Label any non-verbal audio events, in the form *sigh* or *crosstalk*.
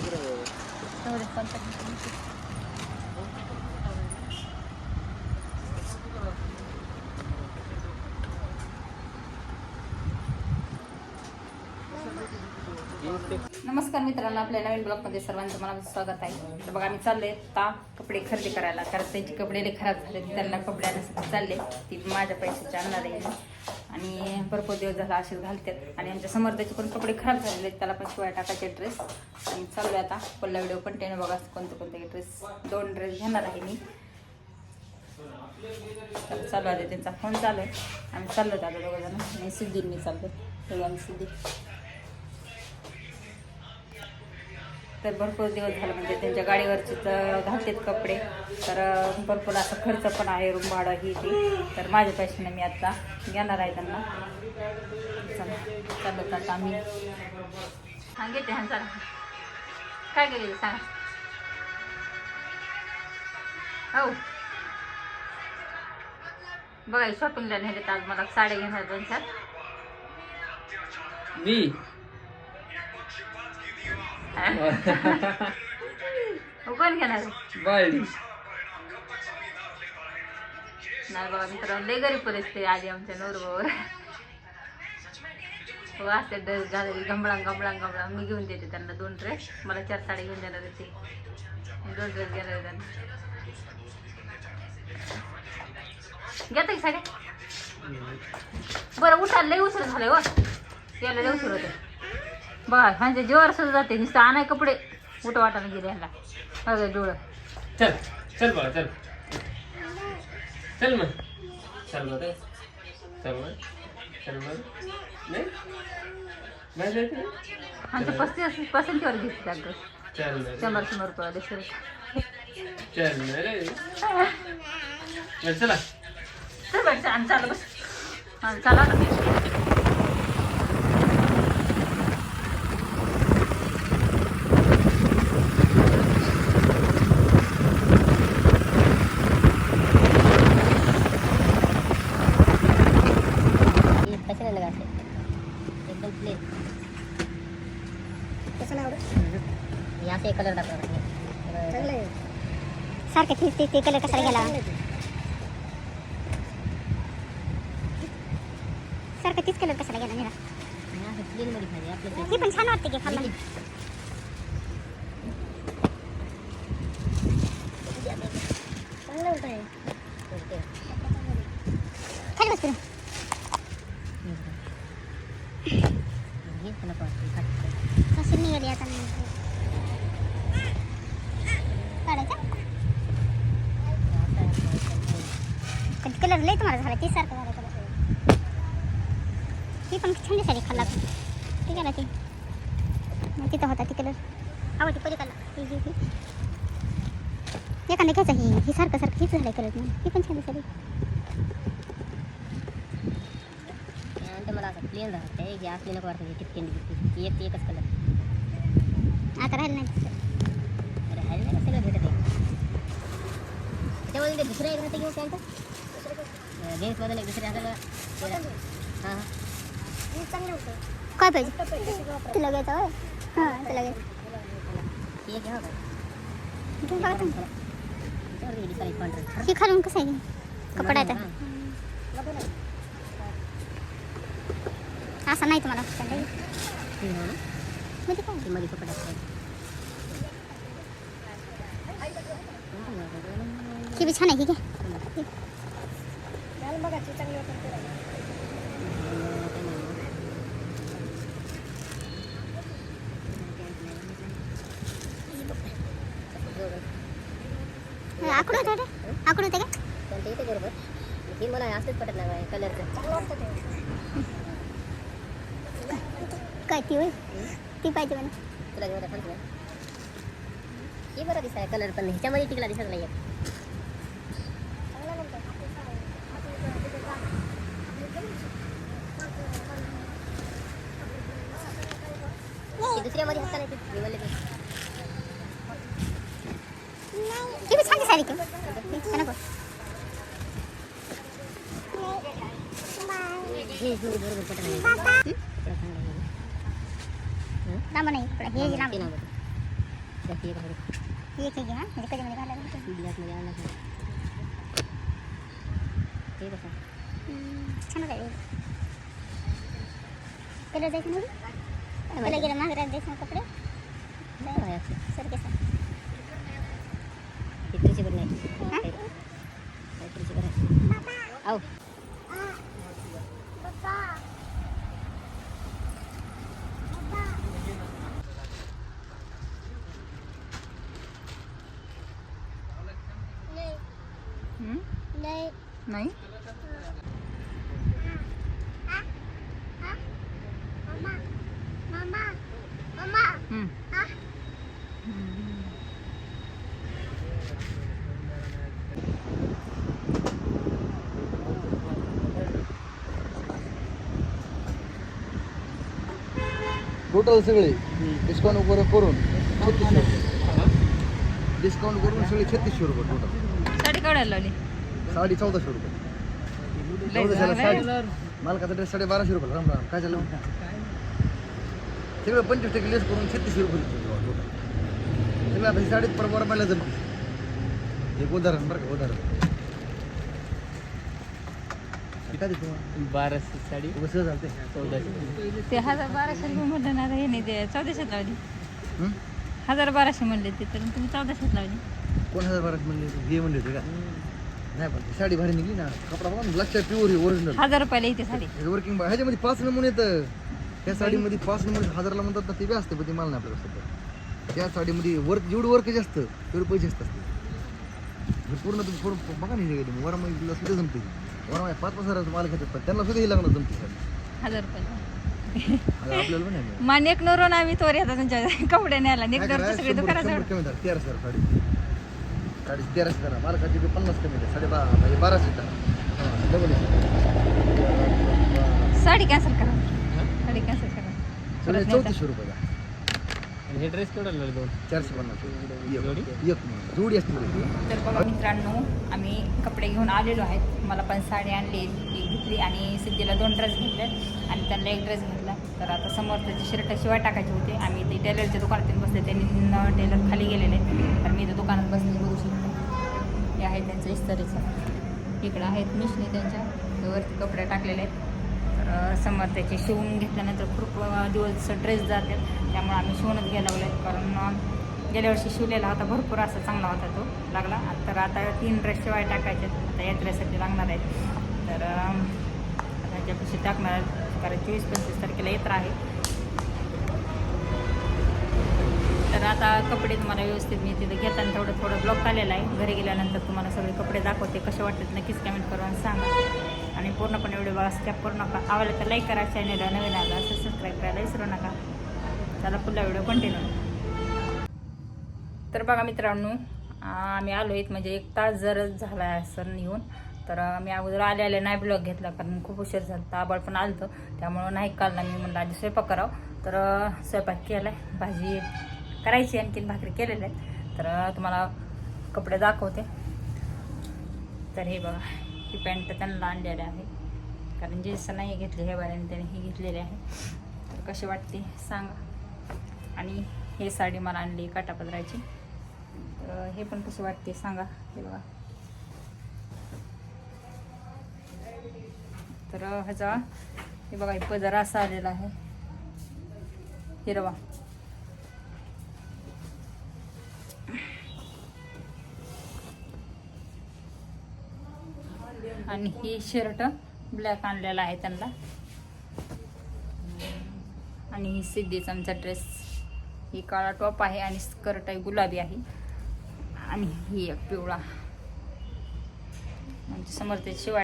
seguro de... No, नमस्कार मित्रांनो आपल्या नवीन ब्लॉगमध्ये सर्वांचं मला स्वागत आहे. तर बघा आम्ही चालले ता कपडे खरेदी करायला. कारण त्यांचे कपडे खराब झाले त्यांना कपडे आणण्यासाठी चालले. ती माझ्या पैशाची आणणार आहे. आणि भरपूर दिवस झाला असेच घालतात. आणि आमच्या समर्थाचे पण कपडे खराब झालेले आहेत. त्याला पण शिवाय टाकायचे ड्रेस. आणि चाललोय आता. पहिला व्हिडिओ कंटिन्यू बघा कोणते कोणते ड्रेस दोन ड्रेस घेणार आहे मी. चालू आहे त्यांचा फोन चालू आहे. आम्ही चाललो आता दोघं जण. आणि सिद्धी मी चाललो तेव्हा आम्ही सिद्धी तर भरपूर दिवस झालं म्हणजे त्यांच्या गाडीवरचे तर घालतेत कपडे. तर भरपूर असं खर्च पण आहे रूम भाडं ही ती. तर माझ्या पैशाने मी आता घेणार आहे त्यांना. चला आता आम्ही. हा घेते हा चला काय गेले सांगा. हो. बघा शॉपिंगला नेले तर आज मला साड्या घेणार दोन चार मी? *laughs* कोण घेणार. बाळडी नाही बाबा मित्रांनो लय गरीब परिस्थिती आली आमच्या नवरबावर हो असते ड्रेस घालायचे गंबळांग गंबळांग गंबळांग. मी घेऊन देते त्यांना दोन ड्रेस मला चार साडी घेऊन देणार होते दोन ड्रेस घेणार त्यांना. घेता की साड्या. बरं उठायला लय उशीर झालं हो. यायला लय उशीर होते बघा ह्यांच्या जीवावर सुद्धा जाते नुसतं आणाय कपडे उठ वाटायला गेले ह्याला. बघा डोळं. चल चल बाळा चल. चल मग. चल बरं चल. बरं चल बरं नाही? नाही जायचं आमच्या पस्तीस पसंतीवर घेतली त्या चल ना शंभर शंभर रुपये चल ना रे. चल चला. चाल चाल बस. चला. कसे नाही लगाते एकदम प्लेन कसं नाही आवडत या से कलर दाखवा चांगलं आहे सारखं तेच ते ते कलर कशाला गेला सारखं तीच कलर कशाला गेला निरा प्लेन मध्ये पाहिजे आपलं हे पण छान वाटते की खाल्लं चांगलं होत आहे खाली बस फिरून. हे पण नको वाटतं, खात. कशी कलर लय तुम्हाला झाला ते सारखं झालं कलर ती पण छान दिसायली खाल्ला ते गेला ती? मग तिथं होता ती कलर आवडती पली कलर एखादं घ्यायचं ही ही सारखं सारखं. हीच झालं कलर म्हणून ही पण छान दिसायली. मला असं प्लेन राहत आहे हे नको वाटतं टिपकेन टिपके एक एकच कलर आता राहिलं नाही अरे हॅल नाही सगळं भेटत आहे त्याच्यामध्ये ते दुसरं एक राहते घेऊ पॅन्ट जीन्समध्ये एक दुसरे हां हां. काय पाहिजे तुला घ्यायचं होय? हां तुला घ्यायचं का ही खालून कसं आहे? कपडा आहे असा नाही तुम्हाला. मध्ये काय? मध्ये कपडा ही बी छान आहे घे आकडू होतं रे आकडू होतं का? पण ते येते बरोबर? ही मला असंच पटत नाही कलरचं काय ती होय? ती पाहिजे मला. तुला घेऊन सांगतो ही बरं दिसाय कलर पण ह्याच्यामध्ये टिकला दिसत नाही दुसऱ्यामध्ये हक्का नाही ती म्हणलं की? ही बी छान दिसायली की. का नको. हे हे बरोबर पटत नाही लांब नाही कपडा हे लांब. ते नाही बरं. जास्ती एक आहे. एक एक घ्या म्हणजे कधीमध्ये घालायला होतं. ती. ग्लासमध्ये आणला का? हे कसं हम्म, छान आहे कलर जायचं नाही कलर गेला मागे राहत जायचं ना कपडे बरं आहे अक्षय. सर कसं हे तुळशी बरं नाही हे- हे टोटल सगळे डिस्काउंट वगैरे करून छत्तीसशे रुपये. डिस्काउंट करून सगळे छत्तीसशे रुपये टोटल साडी काढायला लावली साडी चौदाशे रुपये. साडी. मालकाचा ड्रेस साडे बाराशे रुपये राम राम. काय झालं? सगळं पंचवीस टक्के लेस करून छत्तीसशे रुपये सगळं आता ही साडीत परवा मला जमते एक उदाहरण बरं का उदाहरण. हे बाराशे साडी. चौदाशे. ते हजार बाराशे रुपये म्हणलं ना हे नाही ते चौदाशेत लावली. हं? हजार बाराशे म्हणले ते तर तुम्ही चौदाशेत लावली. कोण हजार बाराशे म्हणले? हे म्हणले होते का? नाही पण साडी भारी निघली ना. कपडा बघा लक्षात प्युअर ओरिजिनल हजार रुपयाला येते साडी. वर्किंग ह्याच्यामध्ये पाच नमुने येतं. त्या साडीमध्ये पाच नमुने हजारला म्हणतात ना ते बी असते पण ते मला नाही आपल्याला सध्या. त्या साडीमध्ये वर्क जेवढं वर्क जास्त तेवढे पैसे असतात. हे पूर्ण तुम्ही पूर्ण बघा नाही तुम्ही वरामध्ये सुद्धा जमते. वरा पाच पाच हजाराचं माल घेतात पण त्यांना सुद्धा हे लागणार जमते साडी. हजार रुपयाला आता आपल्याला पण नाही. मा नेक नवरून आम्ही तोर येतात तुमच्या कपडे न्यायला नेक काय नवर करायचं? सगळे दुकानात तेराशे साडी. साडी तेराशे करा. मालकाची पन्नास कमी साडे बा म्हणजे बाराशे करा. डबल साडी कॅन्सल करा. कॅन्सल करा. चौतीसशे रुपये. आणि हे ड्रेस केवढा लागला? दोन. चारशे पन्नास जोडी? एक एक म्हणून. जोडी असते बघा. तर बघा मित्रांनो आम्ही कपडे घेऊन आलेलो आहेत. मला पण साडी आणली ती घेतली आणि सिद्धीला दोन ड्रेस घेतले आणि त्यांना एक ड्रेस घेतला. तर आता समोर त्याचे शर्ट शिवाय टाकायचे होते. आम्ही ते टेलरच्या दुकानात येऊन बसले त्यांनी टेलर खाली गेलेले. तर मी इथं दुकानात बसले बघू शकतो. हे आहे त्यांचं इस्त्रीचं. इकडं आहेत मिशनी त्यांच्या. ते वरती कपडे टाकलेले आहेत. तर त्याचे शिवून घेतल्यानंतर खूप दिवस ड्रेस जातात त्यामुळे आम्ही शिवूनच घ्यायला लागलो कारण गेल्या वर्षी शिवलेला होता. भरपूर असा चांगला होता तो लागला. तर आता तीन ड्रेस शिवाय टाकायचे आता या ड्रेससाठी लागणार आहेत. तर त्याच्यापेक्षा आता टाकणार आहेत. कारण चोवीस पंचवीस तारखेला यात्रा आहे. तर आता कपडे तुम्हाला व्यवस्थित मी तिथं घेताना थोडं थोडं ब्लॉक आलेला आहे. घरी गेल्यानंतर तुम्हाला सगळे कपडे दाखवते. कसे वाटतात नक्कीच कमेंट करून सांगा. आणि पूर्णपणे व्हिडिओ बघा स्कॅप करू नका. आवडलं तर लाईक करा चॅनलला नवीन आला असं सबस्क्राईब करायला विसरू नका. चला पुढला व्हिडिओ कंटिन्यू तर बघा मित्रांनो आम्ही आलो आहेत म्हणजे एक तास जरच झाला आहे सर येऊन तर मी अगोदर आले आले नाही ब्लॉग घेतला कारण खूप उशीर झाला आबाळ पण आलं होतं त्यामुळं नाही काढला मी म्हणलं आधी स्वयंपाक करावं. तर स्वयंपाक केला आहे भाजी करायची आणखीन भाकरी केलेल्या आहेत. तर तुम्हाला कपडे दाखवते. तर हे बघा. ही पॅन्ट त्यांना आणलेली आहे. कारण जीन्स नाही घेतली हे बाऱ्याने त्याने ही घेतलेली आहे. तर कशी वाटते सांगा. आणि हे साडी मला आणली काटापदराची. तर हे पण कशी वाटते सांगा हे बघा. तर ह्याचा हे बघा हे पदर असा आलेला आहे. हिरवा आणि ही शर्ट ब्लॅक आणलेला आहे त्यांना. आणि ही सिद्धीचा आमचा ड्रेस. ही काळा टॉप आहे आणि स्कर्ट आहे गुलाबी आहे. आणि ही एक पिवळा. म्हणजे समोर शिवाय